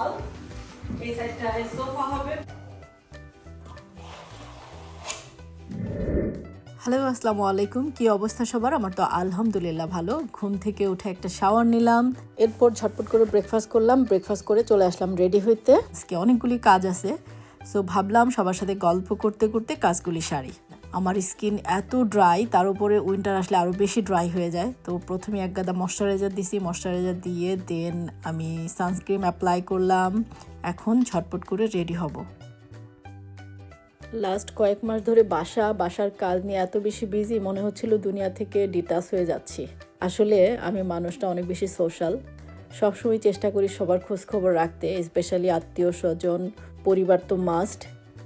হল এই সাইডটায় সোফা হবে। হ্যালো আসসালামু আলাইকুম। কি অবস্থা সবার? আমার তো আলহামদুলিল্লাহ ভালো। ঘুম থেকে উঠে একটা শাওয়ার নিলাম। এরপর ঝটপট করে ব্রেকফাস্ট করলাম। ব্রেকফাস্ট করে চলে আসলাম রেডি হইতে। আজকে অনেকগুলি কাজ আছে। সো ভাবলাম সবার সাথে গল্প করতে করতে কাজগুলি সারি। আমার স্কিন এত ড্রাই, তার উপরে উইন্টার আসলে আরও বেশি ড্রাই হয়ে যায়। তো প্রথমে এক গাদা ময়শ্চারাইজার দিছি, ময়শ্চারাইজার দিয়ে দেন আমি সানস্ক্রিন অ্যাপ্লাই করলাম। এখন ঝটপট করে রেডি হব। লাস্ট কয়েক মাস ধরে বাসা, বাসার কাজ নিয়ে এত বেশি বিজি, মনে হচ্ছিল দুনিয়া থেকে ডিটাচ হয়ে যাচ্ছি। আসলে আমি মানুষটা অনেক বেশি সোশ্যাল। সবসময় চেষ্টা করি সবার খোঁজখবর রাখতে, স্পেশালি আত্মীয় স্বজন, পরিবার তো মাস্ট।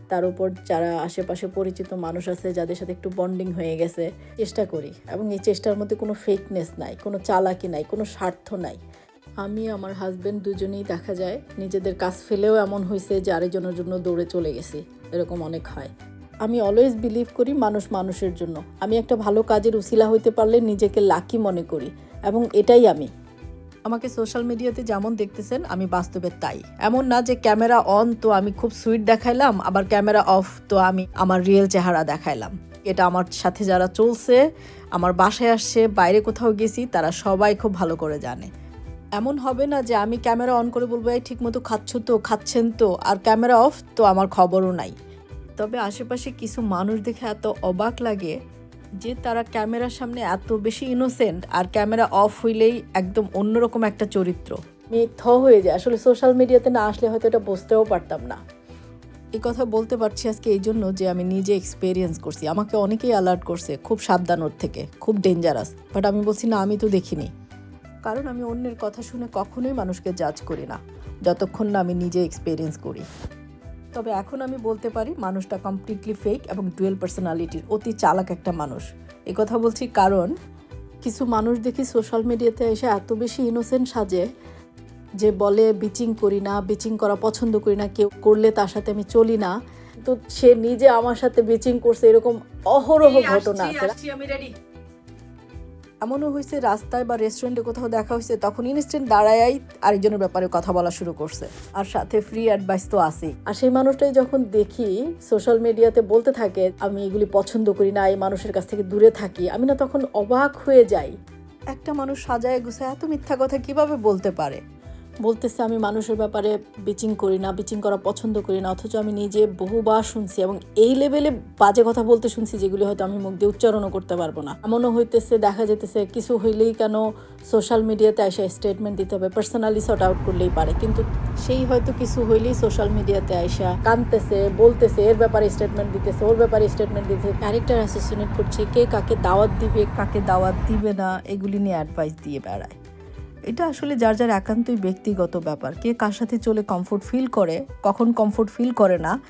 তার উপর যারা আশেপাশে পরিচিত মানুষ আছে, যাদের সাথে একটু বন্ডিং হয়ে গেছে, চেষ্টা করি। এবং এই চেষ্টার মধ্যে কোনো ফেকনেস নাই, কোনো চালাকি নাই, কোনো স্বার্থ নাই। আমি, আমার হাজব্যান্ড দুজনেই দেখা যায়, নিজেদের কাজ ফেলেও এমন হয়েছে যে আরেকজনের জন্য দৌড়ে চলে গেছি। এরকম অনেক হয়। আমি অলওয়েজ বিলিভ করি মানুষ মানুষের জন্য। আমি একটা ভালো কাজের উসিলা হইতে পারলে নিজেকে লাকি মনে করি। এবং এটাই আমি। আমাকে সোশ্যাল মিডিয়াতে যেমন দেখতেছেন, আমি বাস্তবে তাই। এমন না যে ক্যামেরা অন তো আমি খুব সুইট দেখাইলাম, আবার ক্যামেরা অফ তো আমি আমার রিয়েল চেহারা দেখাইলাম। এটা আমার সাথে যারা চলছে, আমার বাসায় আসছে, বাইরে কোথাও গেছি, তারা সবাই খুব ভালো করে জানে। এমন হবে না যে আমি ক্যামেরা অন করে বলব, এই ঠিক মতো খাচ্ছ তো, খাচ্ছেন তো। আর ক্যামেরা অফ তো আমার খবরও নাই। তবে আশেপাশে কিছু মানুষ দেখে এত অবাক লাগে যে তারা ক্যামেরার সামনে এত বেশি ইনোসেন্ট আর ক্যামেরা অফ হইলেই একদম অন্যরকম একটা চরিত্র। আমি থ হয়ে যায়। আসলে সোশ্যাল মিডিয়াতে না আসলে হয়তো এটা বুঝতেও পারতাম না। এই কথা বলতে পারছি আজকে এই জন্য যে আমি নিজে এক্সপেরিয়েন্স করছি। আমাকে অনেকেই অ্যালার্ট করছে খুব সাবধান ওর থেকে খুব ডেঞ্জারাস বাট আমি বলছি না আমি তো দেখিনি। কারণ আমি অন্যের কথা শুনে কখনোই মানুষকে জাজ করি না। যতক্ষণ না আমি নিজে এক্সপেরিয়েন্স করি। তবে এখন আমি বলতে পারি মানুষটা কমপ্লিটলি ফেক এবং ডুয়েল পার্সোনালিটির অতি চালাক একটা মানুষ। এ কথা বলছি কারণ কিছু মানুষ দেখি সোশ্যাল মিডিয়াতে এসে এত বেশি ইনোসেন্ট সাজে যে বলে বিচিং করি না বিচিং করা পছন্দ করি না কেউ করলে তার সাথে আমি চলি না। তো সে নিজে আমার সাথে বিচিং করছে এরকম অহরহ ঘটনা আছে। আমি রেডি এমনও হয়েছে, রাস্তায় বা রেস্টুরেন্টে কোথাও দেখা হয়েছে, তখন ইনস্ট্যান্ট দাঁড়ায় আরেকজনের ব্যাপারে কথা বলা শুরু করছে। আর সাথে ফ্রি অ্যাডভাইস তো আছেই। আর সেই মানুষটাই যখন দেখি সোশ্যাল মিডিয়াতে বলতে থাকে, আমি এগুলি পছন্দ করি না, এই মানুষের কাছ থেকে দূরে থাকি। আমি না তখন অবাক হয়ে যাই। একটা মানুষ সাজায়, গুছায়, এত মিথ্যা কথা কীভাবে বলতে পারে? বলতেছে, আমি মানুষের ব্যাপারে বিচিং করি না বিচিং করা পছন্দ করি না, অথচ আমি নিজে বহুবার শুনছি এবং এই লেভেলে বাজে কথা বলতে শুনছি যেগুলি হয়তো আমি মুখ দিয়ে উচ্চারণও করতে পারব না। এমনও হইতেছে, দেখা যেতেছে কিছু হইলেই কেন সোশ্যাল মিডিয়াতে এসে স্টেটমেন্ট দিতে হবে পার্সোনালি সর্ট আউট করলেই পারে। কিন্তু সেই হয়তো কিছু হইলেই সোশ্যাল মিডিয়াতে আইসা কানতেছে, বলতেছে, এর ব্যাপারে স্টেটমেন্ট দিতেছে, ওর ব্যাপারে স্টেটমেন্ট দিতেছে। ক্যারেক্টার অ্যাসোসিয়েট করছে, কে কাকে দাওয়াত দিবে, কাকে দাওয়াত দিবে না, এগুলি নিয়ে অ্যাডভাইস দিয়ে বেড়ায়। এটা আসলে যার যার একান্তই ব্যক্তিগত ব্যাপার। কে কার সাথে চলে কমফোর্ট ফিল করে কখন কমফোর্ট ফিল করে না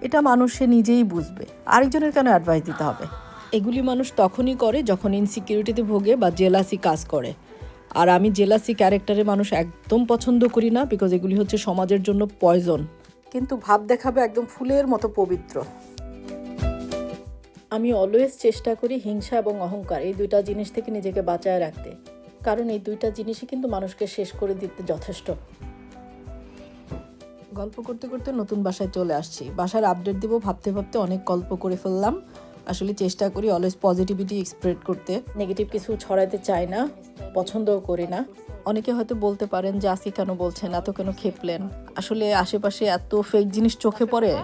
এটা মানুষ সে নিজেই বুঝবে। আরেকজনের কেন অ্যাডভাইস দিতে হবে? এগুলি মানুষ তখনই করে যখন ইনসিকিউরিটিতে ভোগে বা জেলাসি কাজ করে। আর আমি জেলাসি ক্যারেক্টারে মানুষ একদম পছন্দ করি না বিকজ এগুলি হচ্ছে সমাজের জন্য পয়জন কিন্তু ভাব দেখাবে একদম ফুলের মতো পবিত্র। আমি অলওয়েজ চেষ্টা করি হিংসা এবং অহংকার এই দুইটা জিনিস থেকে নিজেকে বাঁচায় রাখতে। কারণ এই দুইটা জিনিসই কিন্তু মানুষকে শেষ করে দিতে যথেষ্ট। গল্প করতে করতে নতুন বাসায় চলে আসছি। বাসার আপডেট দিব ভাবতে ভাবতে অনেক গল্প করে ফেললাম। আসলে চেষ্টা করি অলওয়েজ পজিটিভিটি স্প্রেড করতে। নেগেটিভ কিছু ছড়াতে চাই না পছন্দও করি না। অনেকে হয়তো বলতে পারেন যে আসি কেন বলছেন এত কেন খেপলেন? আসলে আশেপাশে এত ফেক জিনিস চোখে পড়ে।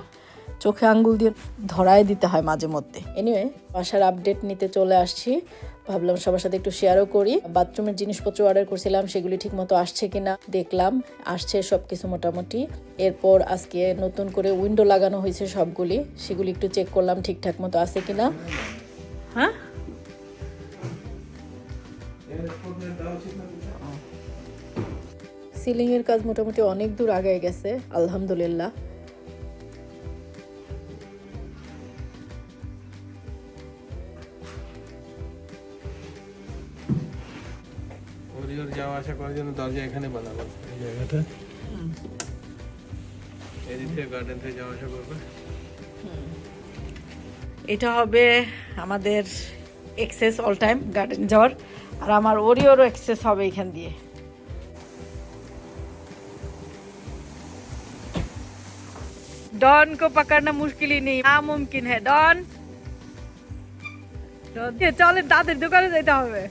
চোখে আঙ্গুল দিয়ে ধরায় দিতে হয় মাঝে মধ্যে। এনিওয়ে বাসার আপডেট নিতে চলে আসছি। ভাবলাম সবার সাথে একটু শেয়ারও করি। বাথরুমের জিনিসপত্র অর্ডার করছিলাম, সেগুলি ঠিক মতো আসছে কিনা দেখলাম। আসছে সব কিছু মোটামুটি। এরপর আজকে নতুন করে উইন্ডো লাগানো হয়েছে সবগুলি। সেগুলি একটু চেক করলাম ঠিকঠাক মতো আছে কিনা। হ্যাঁ? সিলিং এর কাজ মোটামুটি অনেক দূর আগায় গেছে, আলহামদুলিল্লাহ। ওরি ওর যাওয়া আসা করার জন্য দরজা এখানে বানাবো এই জায়গাটা এদিক থেকে গার্ডেন থেকে যাওয়া আসা করবে এটা হবে আমাদের এক্সেস অল টাইম গার্ডেন যাওয়ার আর আমার ওরিওরও এক্সেস হবে এখান দিয়ে डॉन को पकड़ना मुश्किल ही नहीं नामुमकिन है डॉन চলে দাদের দোকানে যেতে হবে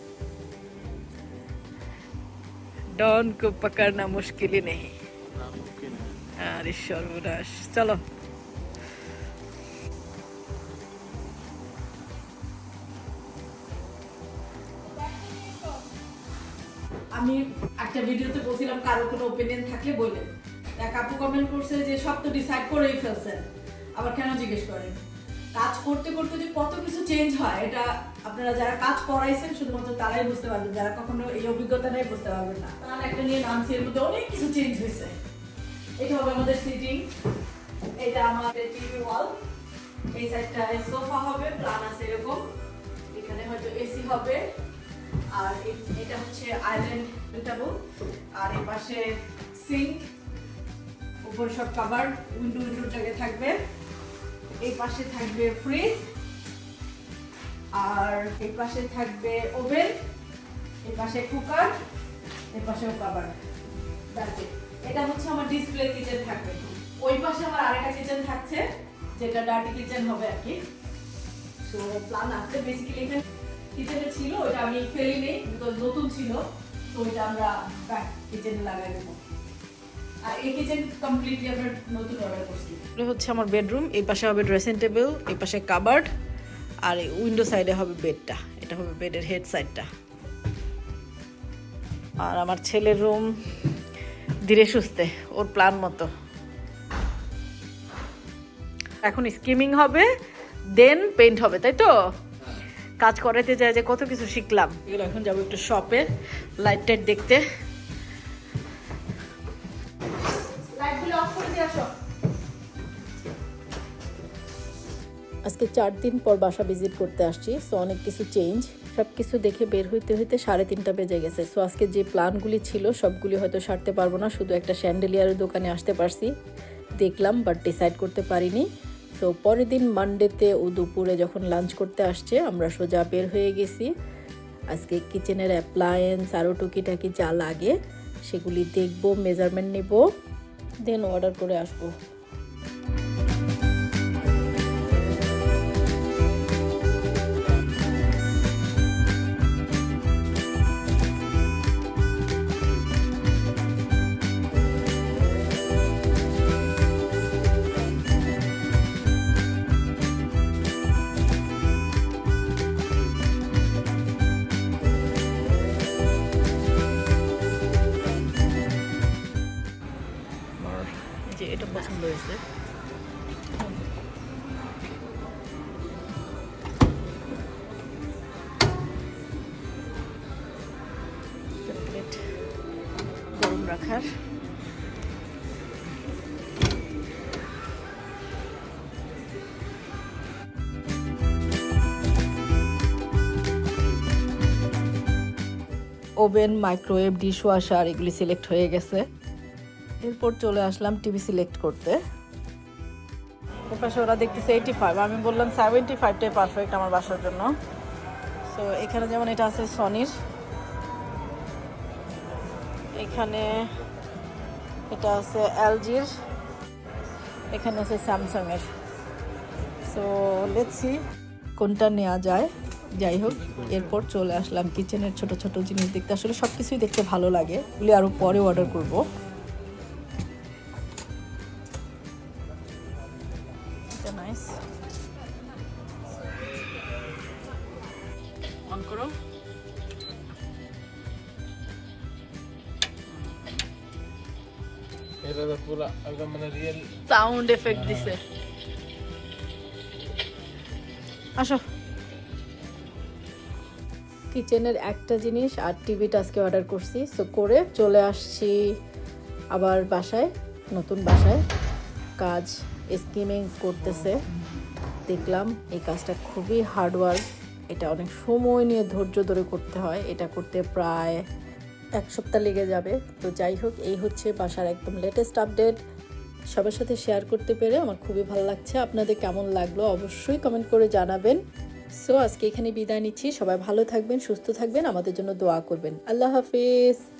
ডন কো পকড়না মুশকিলই নেই আরে সর্বনাশ চলো আমি একটা ভিডিওতে বলছিলাম কারও কোনো ওপিনিয়ন থাকলে বলে এক আপু কমেন্ট করছে যে সব তো ডিসাইড করেই ফেলছেন। আবার কেন জিজ্ঞেস করেন? কাজ করতে করতে যে কত কিছু চেঞ্জ হয়, এটা আপনারা যারা কাজ করাইছেন শুধুমাত্র তারাই বুঝতে পারবেন, যারা কখনো এই অভিজ্ঞতা নেই বুঝতে পারবেন না। তার একটা নিয়ে নামছি, এর মধ্যে অনেক কিছু চেঞ্জ হয়েছে। এটা হবে আমাদের সিটিং এটা আমাদের টিভি ওয়াল এই সাইডটা সোফা হবে প্ল্যান আছে এরকম। এখানে হয়তো এসি হবে, আর এটা হচ্ছে আইল্যান্ড টেবল আর এই পাশে সিঙ্ক উপর সব কাভার উইন্ডো উইন্ডোর জায়গায় থাকবে। এই পাশে থাকবে ফ্রিজ আর এই পাশে থাকবে ওভেন এই পাশে কুকার এই পাশেও That's এটা হচ্ছে আমার ডিসপ্লে কিচেন থাকবে। ওই পাশে আমার আরেকটা কিচেন থাকছে, যেটা ডার্টি কিচেন হবে আর কি। সো প্ল্যান আছে বেসিক্যালি এখানে কিচেনে ছিল, ওটা আমি ফেলিনি তো নতুন ছিল। তো ওইটা আমরা কিচেনে লাগাই দেবো। আর এই কিচেন কমপ্লিটলি আমরা নতুন অর্ডার করছি। এটা হচ্ছে আমার বেডরুম এই পাশে হবে ড্রেসিং টেবিল এই পাশে কাবার্ড আর এই উইন্ডো সাইডে হবে বেডটা এটা হবে বেডের হেড সাইডটা আর আমার ছেলের রুম ধীরে সুস্থে ওর প্ল্যান মতো। এখন স্কিমিং হবে দেন পেইন্ট হবে তাই তো? কাজ করাতে যায় যে কত কিছু শিখলাম। এগুলো এখন যাব একটু শপে লাইট টাইট দেখতে। আজকে চার দিন পর বাসা ভিজিট করতে আসছি সো অনেক কিছু চেঞ্জ সব কিছু দেখে বের হইতে হইতে সাড়ে তিনটা বেজে গেছে। সো আজকে যে প্ল্যানগুলি ছিল, সবগুলি হয়তো সারতে পারব না, শুধু একটা স্যান্ডেলিয়ারের দোকানে আসতে পারছি। দেখলাম বাট ডিসাইড করতে পারিনি। তো পরের দিন মানডেতে ও দুপুরে যখন লাঞ্চ করতে আসছে, আমরা সোজা বের হয়ে গেছি। আজকে কিচেনের অ্যাপ্লায়েন্স আরও টুকিটাকি যা লাগে, সেগুলি দেখব মেজারমেন্ট নেব। দেন অর্ডার করে আসব। রাখার। ওভেন, মাইক্রোওয়েভ ডিশ ওয়াশার এগুলি সিলেক্ট হয়ে গেছে। এরপর চলে আসলাম টিভি সিলেক্ট করতে। এপাশে ওরা দেখতেছে এইটি ফাইভ আমি বললাম সেভেন্টি ফাইভটাই পারফেক্ট আমার বাসার জন্য। সো এখানে যেমন এটা আছে সনির এখানে এটা আছে এলজির এখানে আছে স্যামসাংয়ের সো লেটসি কোনটা নেওয়া যায়। যাই হোক, এরপর চলে আসলাম কিচেনের ছোট ছোট জিনিস দেখতে। আসলে সব কিছুই দেখতে ভালো লাগে। এগুলি আরও পরে অর্ডার করব। নাইস করো। এটা পুরা একদম মানে রিয়েল সাউন্ড এফেক্ট দিছে আসো কিচেনের একটা জিনিস আর টিভিটা আজকে অর্ডার করছি। সো করে চলে আসছি আবার বাসায় নতুন বাসায়। কাজ স্কিমিং করতেছে। দেখলাম এই কাজটা খুবই হার্ডওয়ার্ক এটা অনেক সময় নিয়ে ধৈর্য ধরে করতে হয়। এটা করতে প্রায় এক সপ্তাহ লেগে যাবে। তো যাই হোক, এই হচ্ছে বাসার একদম লেটেস্ট আপডেট সবার সাথে শেয়ার করতে পেরে আমার খুবই ভালো লাগছে। আপনাদের কেমন লাগল অবশ্যই কমেন্ট করে জানাবেন। সো আজকে এখানে বিদায় নিচ্ছি। সবাই ভালো থাকবেন, সুস্থ থাকবেন, আমাদের জন্য দোয়া করবেন। আল্লাহ হাফিজ।